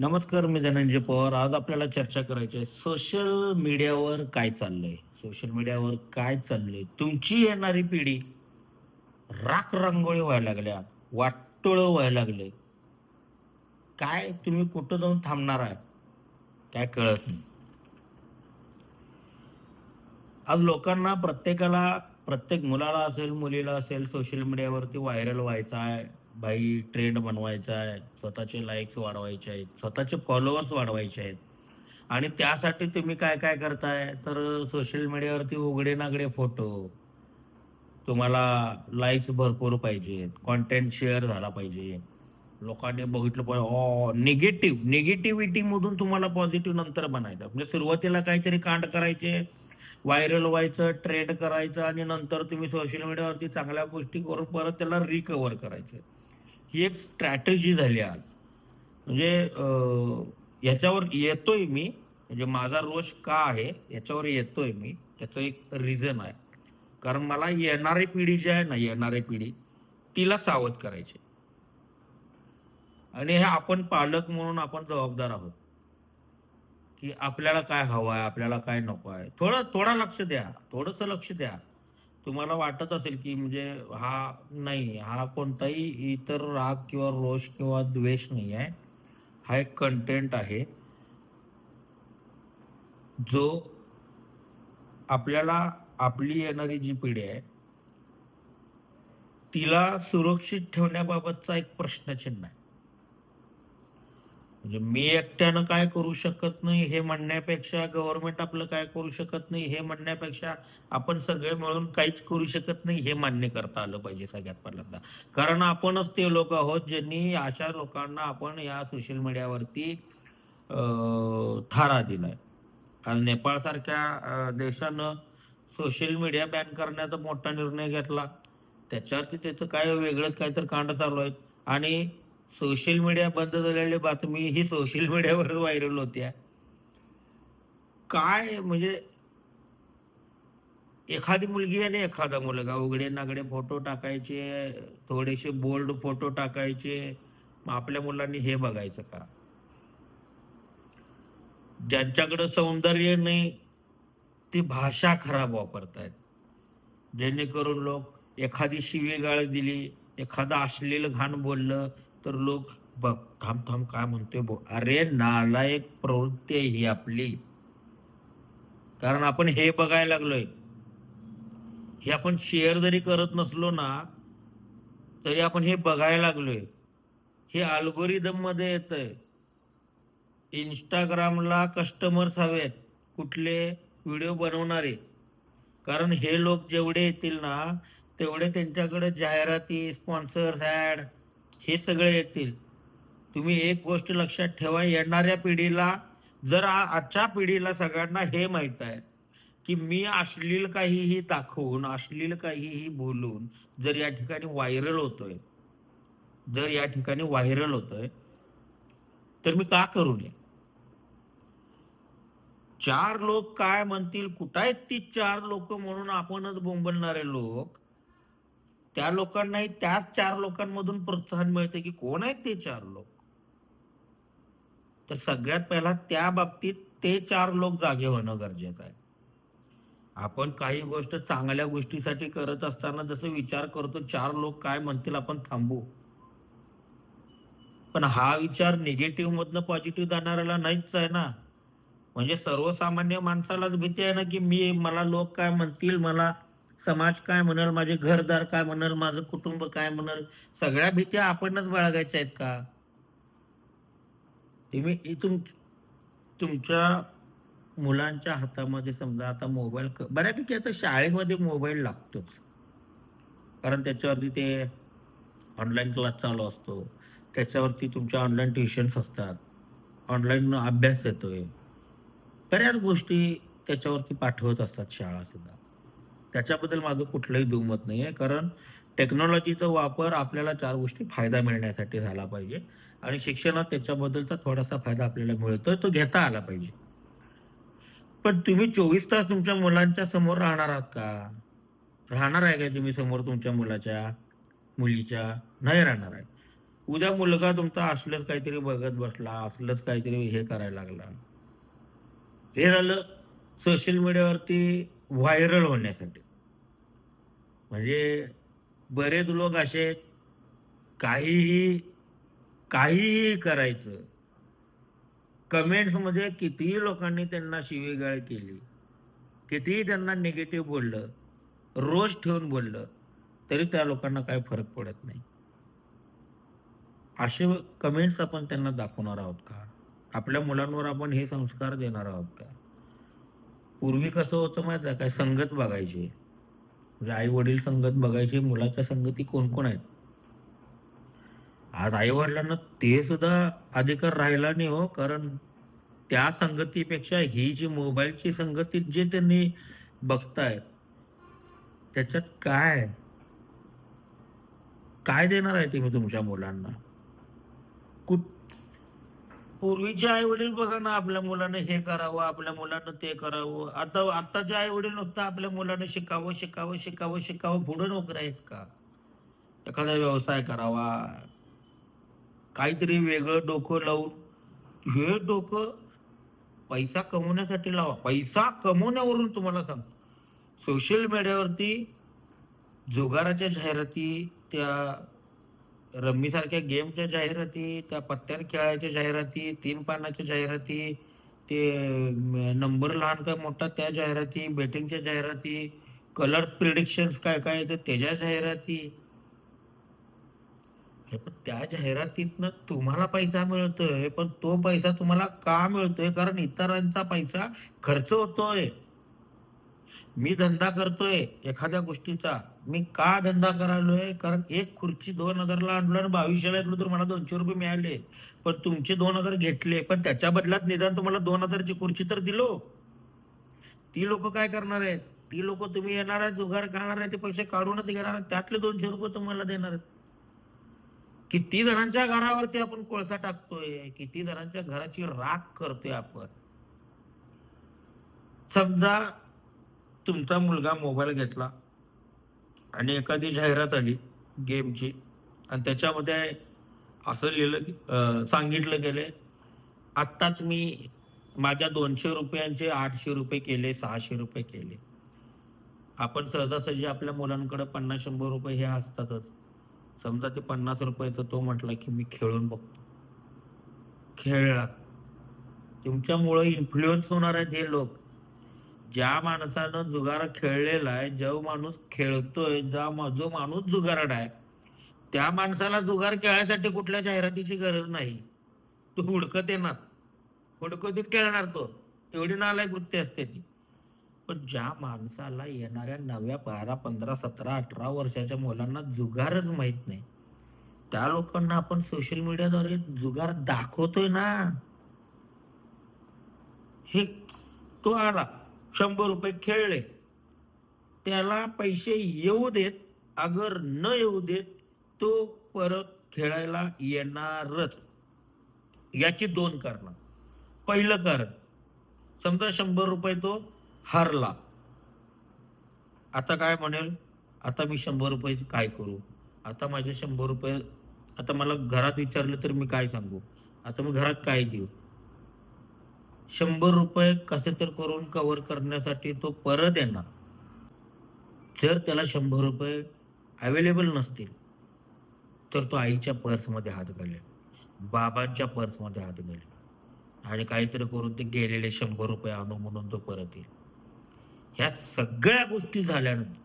नमस्कार मी धनंजय पवार. आज आपल्याला चर्चा करायची आहे सोशल मीडियावर काय चाललंय? सोशल मीडियावर काय चाललंय? तुमची येणारी पिढी राख रांगोळी व्हायला लागल्या वाटोळं व्हायला लागले. काय तुम्ही कुठं जाऊन थांबणार आहे काय कळत नाही. आज लोकांना प्रत्येकाला प्रत्येक मुलाला असेल मुलीला असेल सोशल मीडियावरती व्हायरल व्हायचं आहे. बाई ट्रेंड बनवायचा आहे. स्वतःचे लाईक्स वाढवायचे आहेत. स्वतःचे फॉलोअर्स वाढवायचे आहेत. आणि त्यासाठी तुम्ही काय काय करताय? तर सोशल मीडियावरती उघडे नागडे फोटो तुम्हाला लाईक्स भरपूर पाहिजेत. कॉन्टेंट शेअर झाला पाहिजे. लोकांनी बघितलं पाहिजे. ओ निगेटिव्ह निगेटिव्हिटीमधून तुम्हाला पॉझिटिव्ह नंतर बनायचं. म्हणजे सुरुवातीला काहीतरी कांड करायचे व्हायरल व्हायचं ट्रेंड करायचं आणि नंतर तुम्ही सोशल मीडियावरती चांगल्या गोष्टी करून परत त्याला रिकवर करायचं. ही एक स्ट्रॅटेजी झाली आज. म्हणजे याच्यावर येतोय मी. म्हणजे माझा रोष का आहे याच्यावर येतोय मी. त्याचं एक रिझन आहे. कारण मला येणारी पिढी जी आहे ना येणारी पिढी तिला सावध करायची. आणि हे आपण पालक म्हणून आपण जबाबदार आहोत. की आपल्याला काय हवं आहे आपल्याला काय नको आहे. थोडं थोडा लक्ष द्या. थोडंसं लक्ष द्या. तुम्हाला वाटत असेल की म्हणजे हा नाही हा कोणताही इतर राग किंवा रोष किंवा द्वेष नाही आहे. हा एक कंटेंट आहे. जो आपल्याला आपली येणारी जी पिढी आहे तिला सुरक्षित ठेवण्याबाबतचा एक प्रश्नचिन्ह आहे. म्हणजे मी एकट्यानं काय करू शकत नाही हे म्हणण्यापेक्षा गव्हर्नमेंट आपलं काय करू शकत नाही हे म्हणण्यापेक्षा आपण सगळे मिळून काहीच करू शकत नाही हे मान्य करता आलं पाहिजे सगळ्यात पहिल्यांदा. कारण आपणच ते लोक आहोत ज्यांनी अशा लोकांना आपण या सोशल मीडियावरती थारा दिलाय. आणि नेपाळसारख्या देशानं सोशल मीडिया बॅन करण्याचा मोठा निर्णय घेतला. त्याच्यावरती त्याचं काय वेगळंच काहीतरी कांड चालू आहेत. आणि सोशल मीडिया बंद झालेली बातमी ही सोशल मीडियावर व्हायरल होत्या. काय म्हणजे एखादी मुलगी आणि एखादा मुलगा उघडे नागडे फोटो टाकायचे थोडेसे बोल्ड फोटो टाकायचे मग आपल्या मुलांनी हे बघायचं का? ज्यांच्याकडे सौंदर्य नाही ती भाषा खराब वापरतायत. जेणेकरून लोक एखादी शिवीगाळ दिली एखादा अश्लील घाण बोललं तर लोक बघ थांब थांब काय म्हणतोय बो अरे नालायक प्रवृत्ती आहे ही आपली. कारण आपण हे बघायला लागलोय. हे आपण शेअर जरी करत नसलो ना तरी आपण हे बघायला लागलोय. हे अल्गोरिदममध्ये येत आहे इंस्टाग्रामला कस्टमर्स हवेत कुठले व्हिडिओ बनवणारे. कारण हे लोक जेवढे येतील ना तेवढे त्यांच्याकडे जाहिराती स्पॉन्सर्स ॲड हे सगळे येतील. तुम्ही एक गोष्ट लक्षात ठेवा येणाऱ्या पिढीला जर आजच्या पिढीला सगळ्यांना हे माहीत आहे की मी अश्लील काहीही दाखवून अश्लील काहीही बोलून जर या ठिकाणी व्हायरल होतोय जर या ठिकाणी व्हायरल होतोय तर मी का करू नये? चार लोक काय म्हणतील? कुठं आहेत ती चार लोक म्हणून आपणच बोंबलणारे लोक? त्या लोकांनाही त्याच चार लोकांमधून प्रोत्साहन मिळते की कोण आहेत ते चार लोक? तर सगळ्यात पहिला त्या बाबतीत ते चार लोक जागे होणं गरजेचं आहे. आपण काही गोष्ट चांगल्या गोष्टीसाठी करत असताना जसं विचार करतो चार लोक काय म्हणतील आपण थांबू. पण हा विचार निगेटिव्ह मधनं पॉझिटिव्ह जाणाऱ्याला नाहीच आहे ना. म्हणजे सर्वसामान्य माणसालाच भीती आहे ना की मी मला लोक काय म्हणतील मला समाज काय म्हणाल माझे घरदार काय म्हणाल माझं कुटुंब काय म्हणाल सगळ्या भीत्या आपणच बाळगायच्या आहेत का? तुम्ही इथून तुमच्या मुलांच्या हातामध्ये समजा आता मोबाईल बऱ्यापैकी आता शाळेमध्ये मोबाईल लागतोच. कारण त्याच्यावरती ते ऑनलाईन क्लास चालू असतो. त्याच्यावरती तुमच्या ऑनलाईन ट्युशन्स असतात. ऑनलाईन अभ्यास येतोय. बऱ्याच गोष्टी त्याच्यावरती पाठवत असतात शाळा सुद्धा. त्याच्याबद्दल माझं कुठलंही दुमत नाही आहे कारण टेक्नॉलॉजीचा वापर आपल्याला चार गोष्टी फायदा मिळण्यासाठी झाला पाहिजे. आणि शिक्षणात त्याच्याबद्दलचा थोडासा फायदा आपल्याला मिळतोय तो घेता आला पाहिजे. पण तुम्ही चोवीस तास तुमच्या मुलांच्या समोर राहणार आहात का? राहणार आहे का तुम्ही समोर तुमच्या मुलाच्या मुलीच्या? नाही राहणार आहे. उद्या मुलगा तुमचा असलंच काहीतरी बघत बसला असलंच काहीतरी हे करायला लागला. हे झालं सोशल मीडियावरती व्हायरल होण्यासाठी. म्हणजे बरेच लोक असे काहीही काहीही करायचं. कमेंट्समध्ये कितीही लोकांनी त्यांना शिवीगाळ केली कितीही त्यांना निगेटिव्ह बोललं रोज ठेवून बोललं तरी त्या लोकांना काही फरक पडत नाही. असे कमेंट्स आपण त्यांना दाखवणार आहोत का? आपल्या मुलांवर आपण हे संस्कार देणार आहोत का? पूर्वी कसं होतं माहीत आहे काय संगत बघायची. म्हणजे आई वडील संगत बघायचे मुलाच्या संगती कोण कोण आहेत? आज आई वडिलांना ते सुद्धा अधिकार राहिला नाही हो कारण त्या संगतीपेक्षा ही जी मोबाईलची संगती जे त्यांनी बघतायत त्याच्यात काय? काय देणार आहे तुम्ही तुमच्या मुलांना? कुठ पूर्वीचे आई वडील बघा ना आपल्या मुलानं हे करावं आपल्या मुलानं ते करावं. आता आत्ताचे आई वडील नुसतं आपल्या मुलानं शिकावं शिकावं शिकावं शिकावं पुढे नोकऱ्या आहेत का? एखादा व्यवसाय करावा. काहीतरी वेगळं डोकं लावून हे डोकं पैसा कमवण्यासाठी लावा. पैसा कमवण्यावरून तुम्हाला सांगतो. सोशल मीडियावरती जुगाराच्या जाहिराती त्या रम्मीसारख्या गेमच्या जाहिराती त्या पत्त्यावर खेळायच्या जाहिराती तीन पानाच्या जाहिराती ते नंबर लहान काय मोठा त्या जाहिराती बेटिंगच्या जाहिराती कलर प्रिडिक्शन्स काय काय येतं त्याच्या जाहिराती. हे पण त्या जाहिरातीतनं तुम्हाला पैसा मिळतोय पण तो पैसा तुम्हाला का मिळतोय? कारण इतरांचा पैसा खर्च होतोय. मी धंदा करतोय एखाद्या गोष्टीचा. मी का धंदा करायलोय? कारण एक खुर्ची दोन हजारला आणलो आणि बावीसशेला घेतलो तर मला दोनशे रुपये मिळाले. पण तुमचे दोन हजार घेतले. पण त्याच्या बदल्यात निदान तुम्हाला दोन हजारची खुर्ची तर दिलो. ती लोक काय करणार आहेत? ती लोक तुम्ही येणार आहेत जुगार करणार आहे ते पैसे काढूनच घेणार आहेत. त्यातले दोनशे रुपये तुम्हाला देणार आहेत. किती जणांच्या घरावरती आपण कोळसा टाकतोय? किती जणांच्या घराची राख करतोय आपण? समजा तुमचा मुलगा मोबाईल घेतला आणि एखादी जाहिरात आली गेमची आणि त्याच्यामध्ये असं लिहिलं की सांगितलं गेले आत्ताच मी माझ्या दोनशे रुपयांचे आठशे रुपये केले सहाशे रुपये केले. आपण सहजासहजी आपल्या मुलांकडे पन्नास शंभर रुपये हे असतातच. समजा ते पन्नास रुपयाचं तो म्हटला की मी खेळून बघतो. खेळला. तुमच्यामुळं इन्फ्लुएन्स होणार आहेत हे लोक. ज्या माणसानं जुगार खेळलेला आहे जो माणूस खेळतोय ज्या जो माणूस जुगारड आहे त्या माणसाला जुगार खेळायसाठी कुठल्या जाहिरातीची गरज नाही. तो हुडकत येणार. हुडकतीत खेळणार तो. एवढी नालायक वृत्ती असते ती. पण ज्या माणसाला येणाऱ्या नव्या बारा पंधरा सतरा अठरा वर्षाच्या मुलांना जुगारच माहीत नाही त्या लोकांना आपण सोशल मीडियाद्वारे जुगार दाखवतोय ना. हे तो आला. शंभर रुपये खेळले. त्याला पैसे येऊ देत अगर न येऊ देत तो परत खेळायला येणारच. याची दोन कारणं. पहिलं कारण समजा शंभर रुपये तो हरला. आता काय म्हणेल? आता मी शंभर रुपये काय करू? आता माझे शंभर रुपये आता मला घरात विचारलं तर मी काय सांगू? आता मी घरात काय देऊ? शंभर रुपये कसे तर करून कवर करण्यासाठी तो परत येणार. जर त्याला शंभर रुपये अवेलेबल नसतील तर तो आईच्या पर्समध्ये हात घालेल बाबांच्या पर्समध्ये हात घालेल आणि काहीतरी करून ते गेलेले शंभर रुपये आणू म्हणून तो परत येईल. ह्या सगळ्या गोष्टी झाल्यानंतर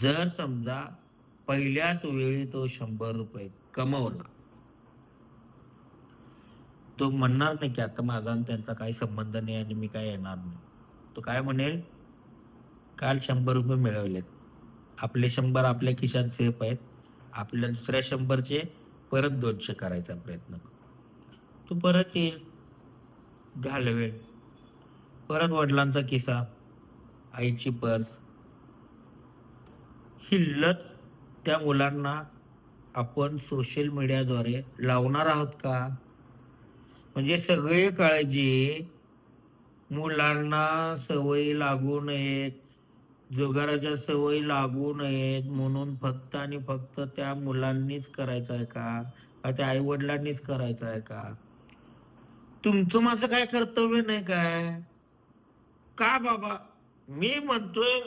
जर समजा पहिल्याच वेळी तो शंभर रुपये कमवला तो म्हणणार नाही की आता माझा आणि त्यांचा काही संबंध नाही आणि मी काय येणार नाही. तो काय म्हणेल? काल शंभर रुपये मिळवलेत. आपले शंभर आपल्या खिशात सेफ आहेत. आपल्या दुसऱ्या शंभरचे परत दोनशे करायचा प्रयत्न कर. तो परत येईल. घालवेल. परत वडिलांचा किस्सा आईची पर्स. ही लत त्या मुलांना आपण सोशल मीडियाद्वारे लावणार आहोत का? म्हणजे सगळी काळजी मुलांना सवयी लागू नयेत जुगाराच्या सवयी लागू नयेत म्हणून फक्त आणि फक्त त्या मुलांनीच करायचं आहे का? का त्या आई वडिलांनीच करायचं आहे का? तुमचं माझं काय कर्तव्य नाही काय? का बाबा? मी म्हणतोय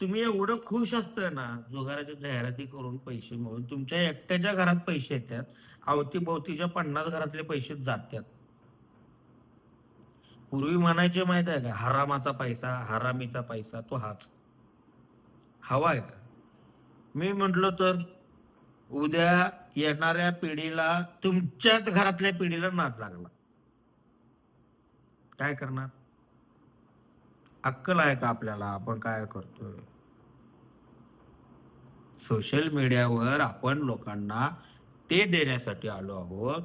तुम्ही एवढं खुश असतंय ना जुगाराच्या जाहिराती करून पैसे मिळून तुमच्या एकट्याच्या घरात पैसे येतात. अवतीभोवतीच्या पन्नास घरातले पैसे जातात पूर्वी म्हणायचे माहीत आहे का? हरामाचा पैसा हरामीचा पैसा तो हाच. हवा आहे का? मी म्हटलं तर उद्या येणाऱ्या पिढीला तुमच्याच घरातल्या पिढीला नाद लागला. काय करणार? अक्कल आहे का आपल्याला? आपण काय करतोय? सोशल मीडियावर आपण लोकांना ते देण्यासाठी आलो आहोत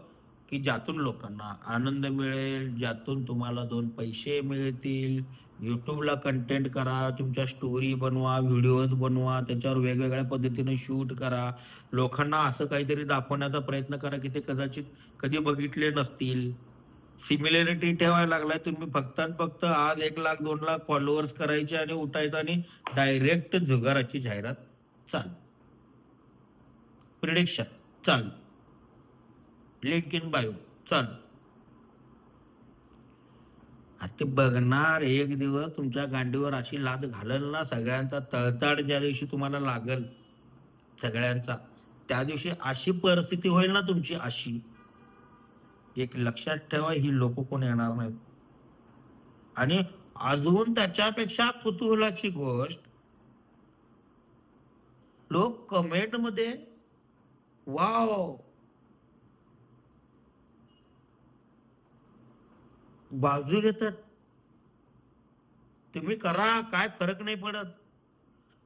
की ज्यातून लोकांना आनंद मिळेल ज्यातून तुम्हाला दोन पैसे मिळतील. युट्यूबला कंटेंट करा तुमच्या स्टोरी बनवा व्हिडिओज बनवा त्याच्यावर वेगवेगळ्या पद्धतीने शूट करा. लोकांना असं काहीतरी दाखवण्याचा प्रयत्न करा की ते कदाचित कधी बघितले नसतील. सिमिलॅरिटी ठेवायला लागलाय तुम्ही फक्त आणि फक्त आज एक लाख दोन लाख फॉलोअर्स करायचे आणि उठायचं आणि डायरेक्ट जुगाराची जाहिरात चाल. प्रिडिक्शन चालू. लिंक इन बायो चालू ते बघणार एक दिवस तुमच्या गांडीवर अशी लाद घालल ना सगळ्यांचा तळताड ज्या दिवशी तुम्हाला लागल सगळ्यांचा त्या दिवशी अशी परिस्थिती होईल ना तुमची अशी. एक लक्षात ठेवा ही लोक कोण येणार नाहीत. आणि अजून त्याच्यापेक्षा कुतूहलाची गोष्ट लोक कमेंटमध्ये वाव बाजू घेतात. तुम्ही करा काय फरक नाही पडत.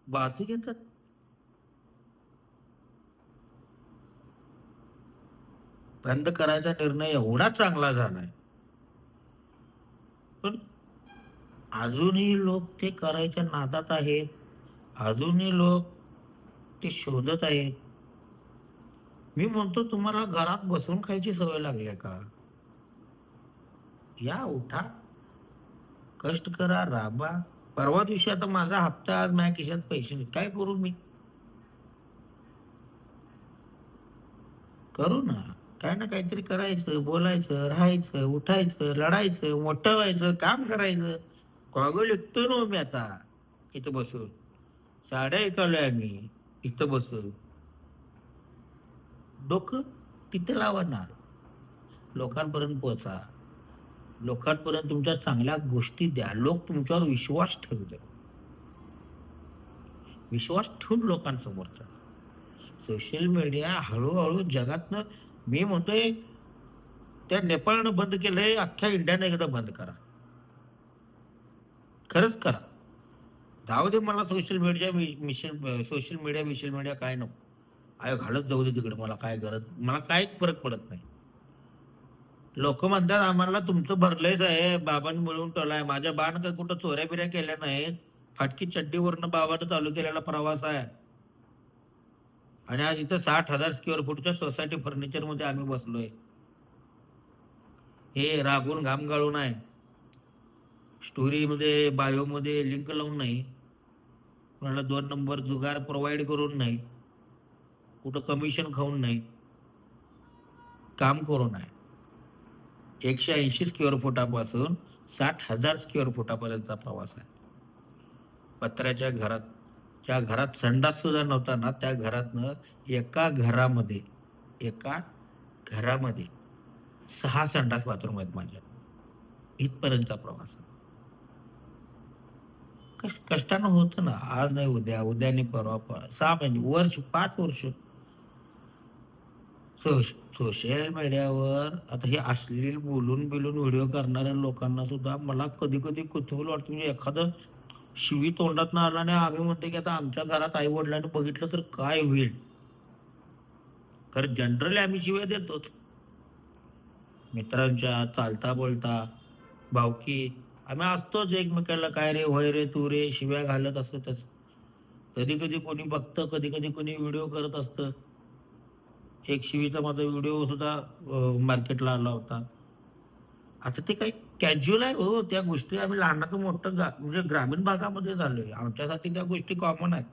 बाजू घेतात. बंद करायचा निर्णय एवढा चांगला झालाय. पण अजूनही लोक ते करायच्या नादात आहेत. अजूनही लोक ते शोधत आहेत. मी म्हणतो तुम्हाला घरात बसून खायची सवय लागली आहे का? या उठा. कष्ट करा राबा. परवा दिवशी आता माझा हप्ता आज माझ्या खिशात पैसे नाही. काय करू मी? करू ना. काय ना काहीतरी करायचं बोलायचं राहायचं उठायचं लढायचं मोठं व्हायचं काम करायचं. कॉगो लिखतो ना मी आता. इथं बसून. साड्या ऐकवल्या आम्ही. इथं बसून. डोकं तिथे लावा ना लोकांपर्यंत पोचा लोकांपर्यंत तुमच्या चांगल्या गोष्टी द्या. लोक तुमच्यावर विश्वास ठेवू द्या विश्वास ठेवून लोकांसमोरचा सोशल मीडिया हळूहळू जगातनं मी म्हणतोय त्या नेपाळनं बंद केलंय अख्ख्या इंडियानं एकदा बंद करा. खरंच करा. जाऊ दे मला social media mission social media mission media काय नको. आय घालत जाऊ दे तिकडे मला काय गरज? मला काय फरक पडत नाही. लोक म्हणतात आम्हाला तुमचं भरलंयच आहे बाबांनी मिळून टोलाय माझ्या बाण काय कुठं चोऱ्या बिऱ्या केल्या नाहीत? फाटकी चड्डीवरनं बाबानं चालू केलेला प्रवास आहे. आणि आज इथं साठ हजार स्क्वेअर फूटच्या सोसायटी फर्निचरमध्ये आम्ही बसलोय. हे रागून घाम गाळून आहे. स्टोरीमध्ये बायोमध्ये लिंक लावून नाही. कोणाला दोन नंबर जुगार प्रोव्हाइड करून नाही. कुठं कमिशन खाऊन नाही. काम करून आहे एकशे ऐंशी स्क्वेअर फुटापासून साठ हजार स्क्वेअर फुटापर्यंतचा प्रवास आहे. पत्र्याच्या घरात ज्या घरात संडास सुद्धा नव्हता ना त्या घरातनं एका घरामध्ये एका घरामध्ये सहा संडास बाथरूम आहेत माझ्या. इथपर्यंतचा प्रवास कष्टानं होतं ना. आज नाही उद्या उद्या नाही परवा परवा. सहा महिने वर्ष पाच वर्ष. सोश सोशल मीडियावर आता हे अश्लील बोलून बिलून व्हिडिओ करणाऱ्या लोकांना सुद्धा मला कधी कधी कुतूहल वाटतं. म्हणजे एखादं शिवी तोंडात आला आणि आम्ही म्हणतो की आता आमच्या घरात आई वडिलांनी बघितलं तर काय होईल? कारण जनरली आम्ही शिव्या देतोच. मित्रांच्या चालता बोलता भावकी आम्ही असतोच एकमेकाला काय रे होय रे तू रे? शिव्या घालत असतच. कधी कधी कोणी बघतं कधी कधी कोणी व्हिडिओ करत असतं. एक शिवीचा माझा व्हिडिओ सुद्धा मार्केटला आला होता. आता ते काही कॅज्युअल आहे हो त्या गोष्टी आम्ही लहानाचं मोठं गा- म्हणजे ग्रामीण भागामध्ये झालोय. आमच्यासाठी त्या गोष्टी कॉमन आहेत.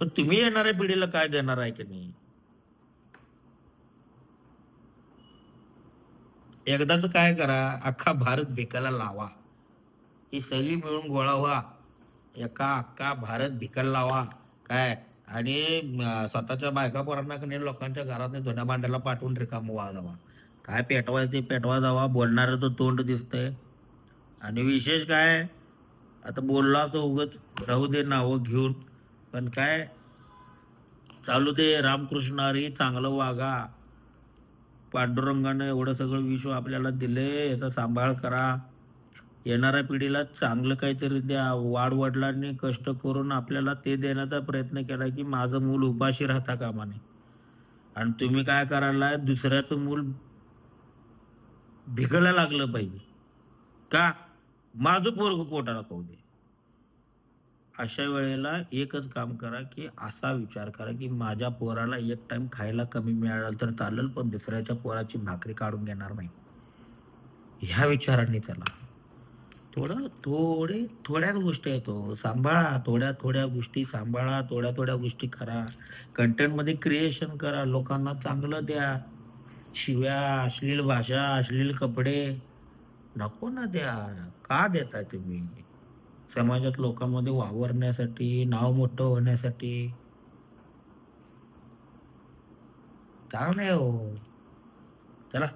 पण तुम्ही येणाऱ्या पिढीला काय देणार आहे की नाही? एकदाच काय करा अख्खा भारत भिकायला लावा. ही सगळी मिळून गोळा व्हा. एका अख्खा भारत भिकायला लावा. काय? आणि स्वतःच्या बायका पोरांना की लोकांच्या घरात धुण्या भांड्याला पाठवून रिकाम व्हा जावा काय पेटवायचं ते पेटवा जावा बोलणारं तर तोंड दिसतंय. आणि विशेष काय आता बोलला तर उगत राहू दे नावं घेऊन. पण काय चालू दे रामकृष्ण हरी चांगलं वागा. पांडुरंगानं एवढं सगळं विश्व आपल्याला दिले याचा सांभाळ करा. येणाऱ्या पिढीला चांगलं काहीतरी द्या. वाडवडिलांनी कष्ट करून आपल्याला ते देण्याचा प्रयत्न केला की माझं मूल उपाशी राहता कामा नये. आणि तुम्ही काय करायला दुसऱ्याचं मूल भिकायला लागलं पाहिजे. का? माझं पोरग पोटाला खाऊ दे. अशा वेळेला एकच काम करा की असा विचार करा की माझ्या पोराला एक टाइम खायला कमी मिळाला तर चालेल पण दुसऱ्याच्या पोराची भाकरी काढून घेणार नाही. ह्या विचारांनी चला. थोडं थोडे थोड्याच गोष्टी आहेत हो. सांभाळा थोड्या थोड्या गोष्टी सांभाळा थोड्या थोड्या गोष्टी करा. कंटेंटमध्ये क्रिएशन करा. लोकांना चांगलं द्या. शिव्या अश्लील भाषा अश्लील कपडे. नको ना द्या. का देताय तुम्ही? समाजात लोकांमध्ये वावरण्यासाठी नाव मोठं होण्यासाठी. चांगलं आहे हो. चला.